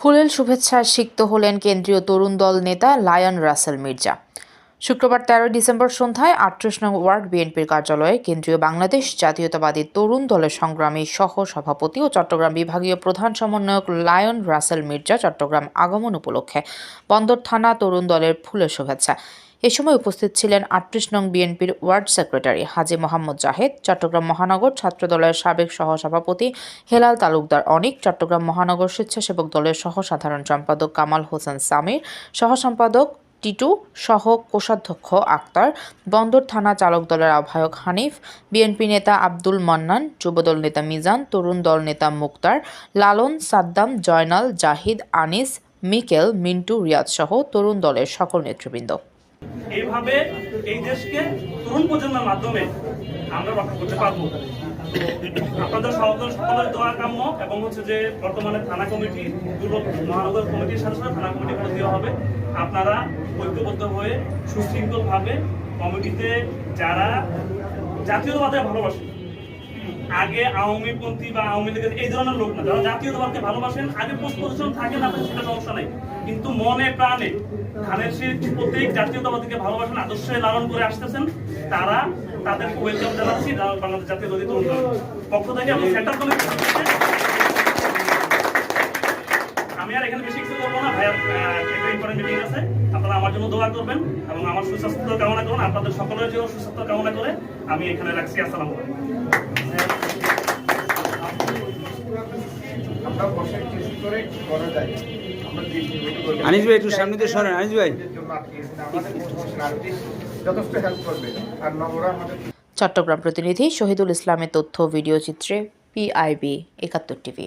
ফুলেল শুভেচ্ছায় সিক্ত হলেন কেন্দ্রীয় তরুণ দল নেতা লায়ন রাসেল মির্জা। শুক্রবার তেরোই ডিসেম্বর সন্ধ্যায় আটত্রিশ নং ওয়ার্ড বিএনপির কার্যালয়ে কেন্দ্রীয় বাংলাদেশ জাতীয়তাবাদী তরুণ দলের সংগ্রামী সহ সভাপতি ও চট্টগ্রাম বিভাগীয় প্রধান সমন্বয়ক লায়ন রাসেল মির্জা চট্টগ্রাম আগমন উপলক্ষে বন্দর থানা তরুণ দলের ফুলের শুভেচ্ছা। এ সময় উপস্থিত ছিলেন আটত্রিশ নং বিএনপির ওয়ার্ড সেক্রেটারি হাজী মোহাম্মদ জাহেদ, চট্টগ্রাম মহানগর ছাত্রদলের সাবেক সহসভাপতি হেলাল তালুকদার অনিক, চট্টগ্রাম মহানগর স্বেচ্ছাসেবক দলের সহ সাধারণ সম্পাদক কামাল হোসেন সামির সহ সম্পাদক টিটু সহ কোষাধ্যক্ষ আক্তার, বন্দর থানা চালক দলের আহ্বায়ক হানিফ, বিএনপি নেতা আব্দুল মান্নান, যুবদল নেতা মিজান, তরুণ দল নেতা মুক্তার, লালন, সাদ্দাম, জয়নাল, জাহিদ, আনিস, মিকেল, মিন্টু রিয়াদ সহ তরুণ দলের সকল নেতৃবৃন্দ। এইভাবে এই দেশকে তরুণ প্রজন্মের মাধ্যমে আমরা রক্ষা করতে পারব। আপনাদের সকল সকলের দোয়া কাম্য এবং হচ্ছে যে বর্তমানে থানা কমিটি মহানগর কমিটির সাথে সাথে থানা কমিটি করে দেওয়া হবে। আপনারা ঐক্যবদ্ধ হয়ে সুশৃঙ্খলভাবে কমিটিতে যারা জাতীয়তাবাদে ভালোবাসেন আগে আওয়ামী পন্থী বা আওয়ামী লীগের এই ধরনের লোক না। যারা জাতীয়তাবাদকে ভালোবাসেন, আগে পোস্ট পজিশন থাকেন আপনার সেটা সমস্যা নেই। কিন্তু মনে প্রাণে ধানের শীষ প্রত্যেক জাতীয়তাবাদীকে ভালোবাসেন, আদর্শে লালন করে আসতেছেন, তারা তাদের ওয়েলকাম জানাচ্ছি বাংলাদেশ জাতীয়তাবাদী তরুণ পক্ষ থেকে এবং সেন্টার কমিটি আমি আর এখানে বেশি কিছু করব না ভাইয়ার আহ, একটা ইম্পর্টেন্ট মিটিং আছে। আপনারা আমার জন্য দোয়া করবেন এবং আমার সুস্বাস্থ্য কামনা করুন আপনাদের সকলের জন্য সুস্বাস্থ্য কামনা করে আমি এখানে রাখছি। আসসালামু আলাইকুম। আমরা বসে কিছু করে কি করা যায়। আমরা যে যেগুলো করব। আনিস ভাই, একটু সামনে দিয়ে সরেন, আনিস ভাই। যথেষ্ট হেল্প করবে। আর আমাদের চট্টগ্রাম প্রতিনিধি শহীদুল ইসলামের তথ্য ভিডিও চিত্রে পিআইবি একাত্তর টিভি।